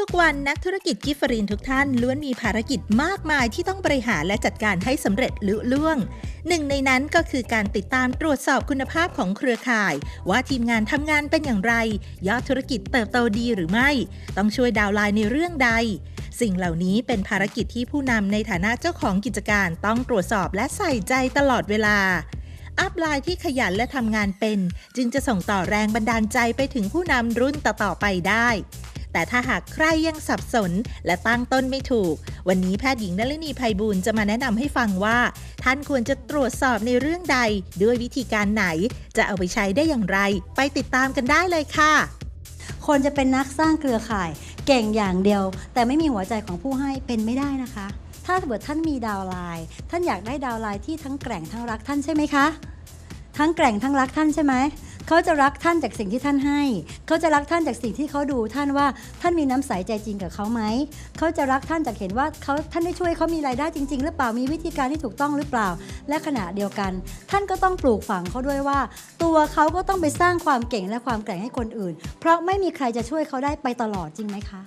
ทุกๆ วันนักธุรกิจกิฟฟรีนทุกท่านล้วนมีภารกิจมากมายที่ต้องบริหารและจัดการให้สำเร็จลุล่วง หนึ่งในนั้นก็คือการติดตามตรวจสอบคุณภาพของเครือข่าย ว่าทีมงานทำงานเป็นอย่างไร ยอดธุรกิจเติบโตดีหรือไม่ ต้องช่วยดาวไลน์ในเรื่องใด สิ่งเหล่านี้เป็นภารกิจที่ผู้นำในฐานะเจ้าของกิจการต้องตรวจสอบและใส่ใจตลอดเวลาอัพไลน์ที่ขยันและทำงานเป็น จึงจะส่งต่อแรงบันดาลใจไปถึงผู้นำรุ่นต่อๆไปได้ แต่ถ้าหากใครยังสับสนและตั้งต้นไม่ถูก วันนี้แพทย์หญิงนลินีภัยบูลจะมาแนะนำให้ฟังว่า ท่านควรจะตรวจสอบในเรื่องใด ด้วยวิธีการไหน จะเอาไปใช้ได้อย่างไร ไปติดตามกันได้เลยค่ะคนจะเป็นนักสร้างเครือข่ายเก่งอย่างเดียว แต่ไม่มีหัวใจของผู้ให้เป็นไม่ได้นะคะ ถ้าเกิดท่านมีดาวไลน์ท่านอยากได้ดาวไลน์ที่ทั้งแกร่งทั้งรักท่านใช่ไหมคะ ทั้งแกร่งทั้งรักท่านใช่ไหม เขาจะรักท่านจากสิ่งที่ท่านให้ เขาจะรักท่านจากสิ่งที่เขาดูท่านว่าท่านมีน้ำใสใจจริงกับเขาไหม เขาจะรักท่านจากเห็นว่าเขาท่านได้ช่วยเขามีรายได้จริง ๆ หรือเปล่ามีวิธีการที่ถูกต้องหรือเปล่า และขณะเดียวกัน ท่านก็ต้องปลูกฝังเขาด้วยว่า ตัวเขาก็ต้องไปสร้างความเก่งและความแกร่งให้คนอื่น เพราะไม่มีใครจะช่วยเขาได้ไปตลอดจริงไหมคะ